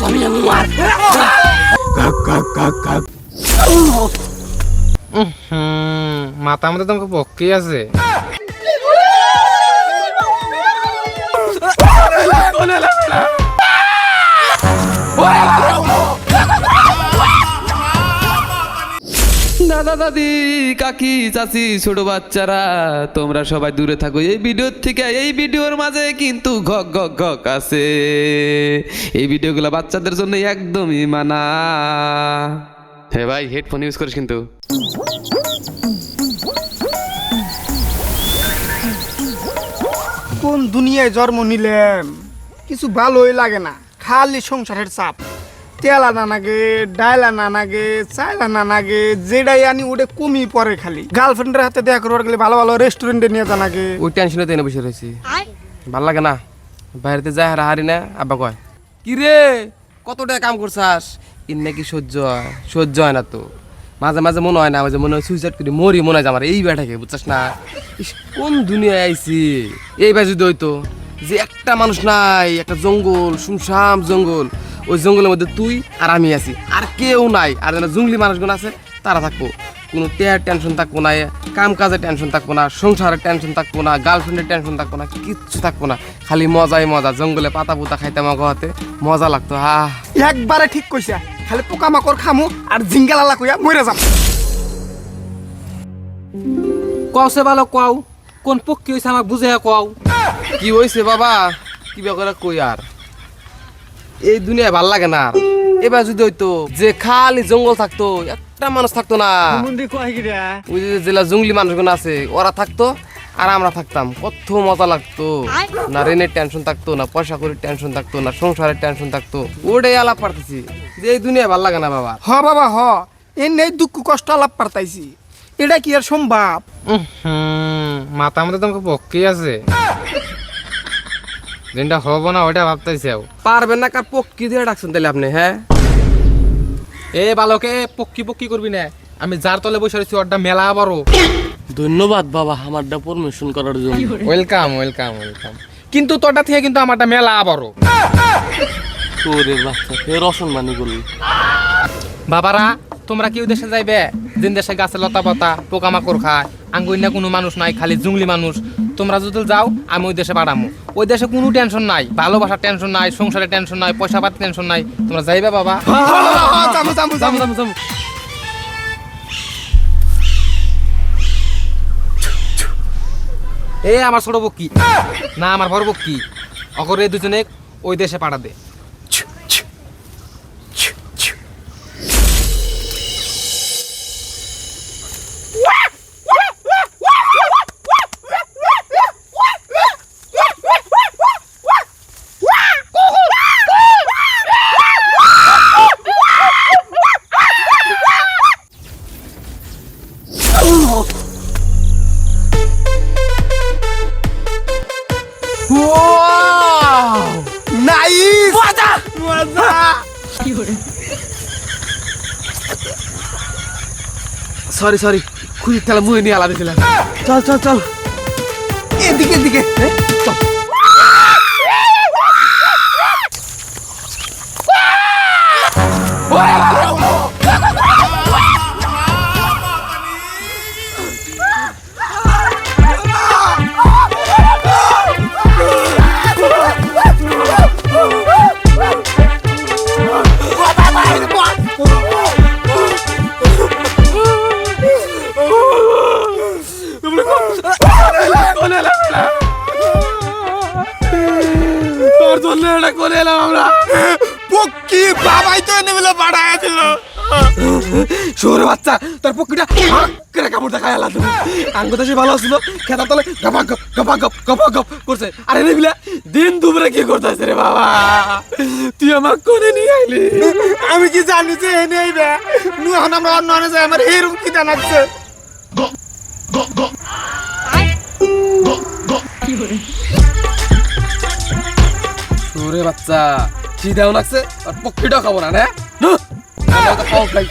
তুমি মার হুম মাথা মতো তোমাকে পক্ষে আছে দাদা দাদি কাকি চাচি ছোট বাচ্চারা তোমরা সবাই দূরে থাকো। এই ভিডিওর থেকে এই ভিডিওর মাঝে কিন্তু ঘক ঘক ঘক আছে। এই ভিডিওগুলো বাচ্চাদের জন্য একদমই মানা। হ্যাঁ ভাই হেডফোন ইউজ করিস কিন্তু। কোন দুনিয়ায় জন্ম নিলেন কিছু ভালোই লাগে না খালি সংসারের চাপ। তেল আনা নাগে ডাইল আনা নাগে চাইল আনা নাগে যেটাই আনি ওটা কমই পড়ে খালি। গার্লফ্রেন্ডের হাতে দেখা করবার গেলে ভালো ভালো রেস্টুরেন্টে নিয়ে যা নাগে। ওই টেনশনে তো এনে বসে রয়েছি। ভালো লাগে না। বাইরেতে যায় হারা হারি না আব্বা কয় কি রে কতটা কাম করছাস? ইন নাকি সহ্য হয় সহ্য হয় না তো। মাঝে মাঝে মনে হয় না মাঝে মনে হয় সুইসাইড করি মরি মনে হয় আমার এই বেটাকে বুঝছাস না? ইস, কোন দুনিয়ায় আইছি? এই ভাই যদি হইতো যে একটা মানুষ নাই একটা জঙ্গল শুনশাম জঙ্গল ওই জঙ্গলের মধ্যে তুই আর আমি আছি। আর কেউ নাই। আর যারা জঙ্গলি মানুষগুলো আছে তারা থাকব। কোনো টেয়ার টেনশন থাকব না কাম কাজের টেনশন থাকব না সংসারের টেনশন থাকব না গার্লফ্রেন্ডের টেনশন থাকব না কিচ্ছু থাকব না। খালি মজাই মজা। জঙ্গলে পাতা পুতা খাইতাম হাতে মজা লাগতো হা। একবারে ঠিক কইছা। খালি পোকামাকড় খামু আর জিঙ্গালালা কইয়া মরে যাম। কসে ভালো কও? কোন পক্ষী হইছে আমাক বুঝে কও? কি হয়েছে বাবা? কি করে কই আর? এই দুনিয়ায় ভালো লাগে না এবার যদি হইতো যে খালি জঙ্গল থাকতো একটা মানুষ থাকতো না। ওই যে জেলা জঙ্গলি মানুষগুলো আছে ওরা থাকতো আর আমরা থাকতাম। কত মজা লাগতো। না রেনের টেনশন থাকতো না পয়সা করির টেনশন থাকতো না সংসারের টেনশন থাকতো। ওটাই আলাপ পারতেছি যে এই দুনিয়া ভালো লাগে না বাবা। হ বাবা হ। এ নেই দুঃখ কষ্ট আলাপ পারতাইছি। এটা কি আর সম্ভব? মাথা মধ্যে তোমাকে পক্ষে আছে। যেটা হব না ওইটা ভাবতেছি পারবেন না কার পক্ষী দিয়ে ডাকছেন তাহলে আপনি হ্যাঁ? এ বালকে পক্ষী পক্ষী করবি না। আমি যার তলে বসে রয়েছি ওরটা মেলা বড়। ধন্যবাদ বাবা আমারটা পারমিশন করার জন্য। ওয়েলকাম ওয়েলকাম ওয়েলকাম কিন্তু তোরটা থেকে কিন্তু আমারটা মেলা বড়। তোরে বাচ্চা ফের অসম্মানি করলি? বাবারা তোমরা কেউ দেশে যাইবে? দিন দেশে গাছে লতা পাতা পোকামাকড় খায় আঙ্গুই না কোনো মানুষ নাই খালি জঙ্গলি মানুষ। তোমরা যদি যাও আমি ওই দেশে পাঠামো। ওই দেশে কোনো টেনশন নাই ভালোবাসার টেনশন নাই সংসারের টেনশন নাই পয়সা পাতি টেনশন নাই। তোমরা যাইবে বাবা। এ আমার ছোট বক্কি। না আমার বড় বক্কি। অগরে দুজনে ওই দেশে পাঠা দে নাইস মজা মজা সরি সরি খুঁজে তাহলে মুয়ে নিয়ে আলাদা ছিলাম। চল চল চল। এদিকে এদিকে। চল করে এলাম আমরা। পক্ষী বাবাই তো এনে বলে পাঠায় দিল শহরে বাচ্চা তোর পক্ষীটা করে কাপড় দেখা এলা তুমি আঙ্গ দেশে ভালো ছিল খেতার তলে গপা গপ গপা গপ গপা গপ করছে। আরে রে বিলা দিন দুপুরে কি করতেছে রে বাবা? তুই আমার কোনে নিয়ে আইলি? আমি কি জানি যে এনে আইবে? নু এখন আমরা অন্য অন্য যায় আমার এরকম কি জানাচ্ছে শহরে বাচ্চা। খিদাও লাগছে আর পক্ষীটা খাব না আমরা তো খাও খাই।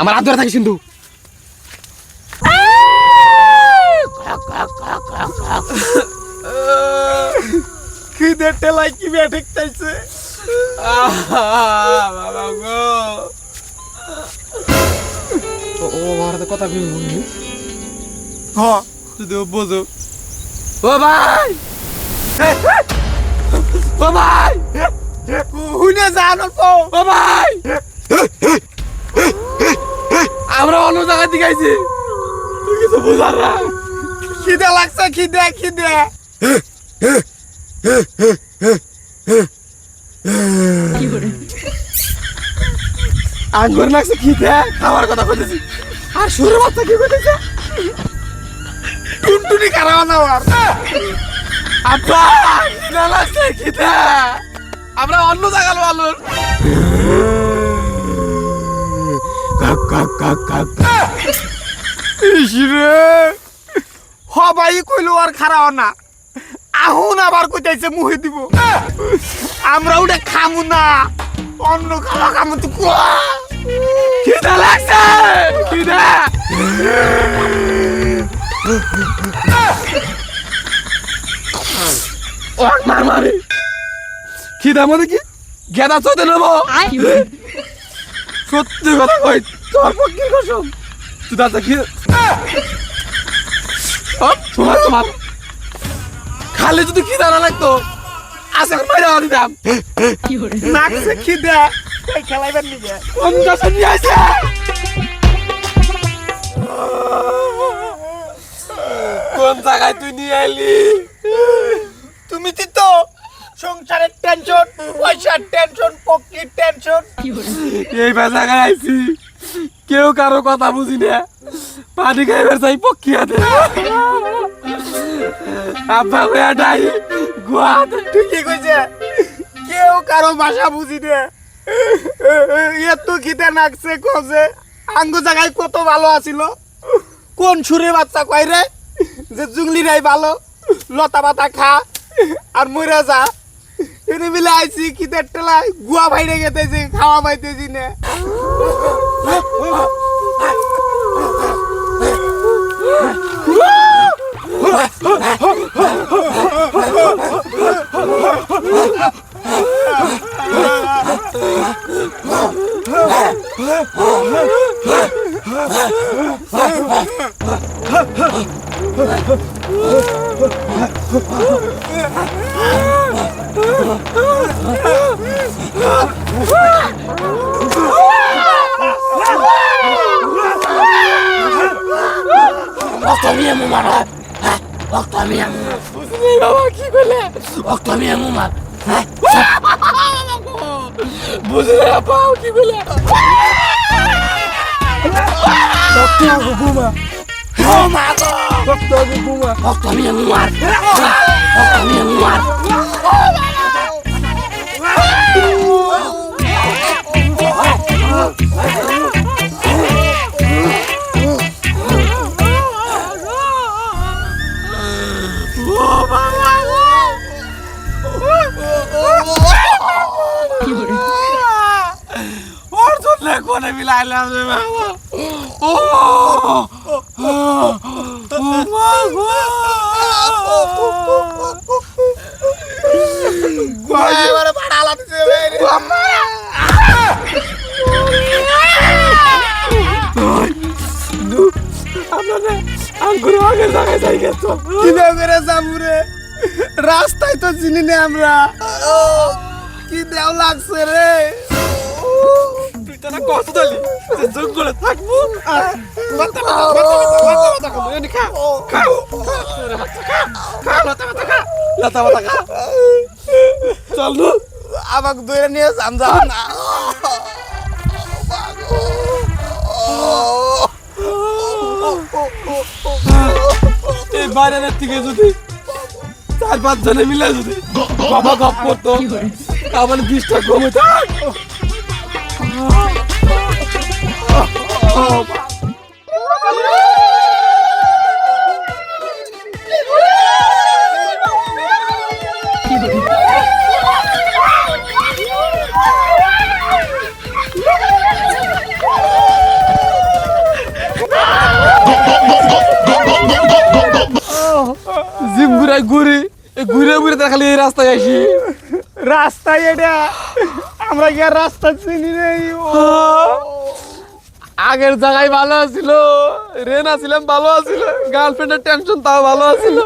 আমার হাত ধরে থাকিস কিন্তু। খিদে টেলাই কি বে ঠেকতাইছে বাবা গো ও ও ভারতে কথা কই বলি হ যদি বোঝো। ও ভাই! ও ভাই হুনে যান অল্প ও ভাই আমরা অন্য জায়গায় দিকে আইছি। তুই কিছু বুঝার না। খিদে লাগছে খিদে খিদে। আঙ্গুর লাগছে কি দে খাওয়ার কথা কইতেছি। আর সুরের বাচ্চা কি কইতেছে? টুনটুনি কারাও না আর আব্বা! খিদা লাগছে খিদা আমরা অন্য জায়গা ভালো ইসরে হবাই কইলো আর খারাও না। আহুন আবার কইতাইছে মুহে দিব। আমরা ওটা খামু না। অন্য খাওয়া খামু তো খিদা লাগছে। খিদা। মার কি গেদা চোদে নেব। সত্যি কথা কই তোর পক্ষের কসম? তুই দাদা কি তোমার তোমার। খালি যদি খিদা না লাগতো দিতাম। নাকছে খেলাইবার পঞ্চাশ নিয়ে আসে কোন জায়গায় তুই নিয়ে আইলি? তুমি তো। সংসারের টেনশন পয়সার টেনশন পক্ষের টেনশন এই জায়গায় আইছি কেউ কারও কথা বুঝি না। পানি খাইবার চাই পক্ষী দে আব্বা হইয়া ডাই গুয়া ঠিকই কইছে। কেউ কারও ভাষা বুঝি নে। এত খিদে নাকছে কছে আঙ্গু জায়গায় কত ভালো আছিল। কোন সুরে বাচ্চা কয় রে? যে জুংলি নাই ভালো। লতা পাতা খা। আর মইরা যা। এনে মিলে আইছি কি টেলায় গুয়া ভাইরে গেতেছি খাওয়া মাইতেছি না। বাবা কি করলে বুঝে না পাও কি করলে ওর জন্য কোনে মিলাইলাম রে বাবা ও ও মা গো এবারে ভাড়া আলাদা রে আপনাদের আঙ্গুর আগে জায়গায় যাই রাস্তায় তো চিনি না আমরা কি দেও লাগছে রে? তুই তো না কত দলি। যে জঙ্গলে থাকব চল আমাকে ধরে নিয়ে যাম যাও না এই বাইরের থেকে যদি চার পাঁচ জনে মিলে যদি বাবা গপ করতো আমার বিষটা কমে থাক জিম ঘুরাই ঘুরি ঘুরে ঘুরে তার খালি এই রাস্তায় আসি। রাস্তায় এটা। আমরা কি আর রাস্তা চিনি নেই আগের জায়গায় ভালো আছিল রেন আছিলাম ভালো আছিল। গার্লফ্রেন্ডের টেনশন তাও ভালো আছিল।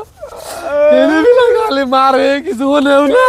খালি মারে কিছু হলেও না।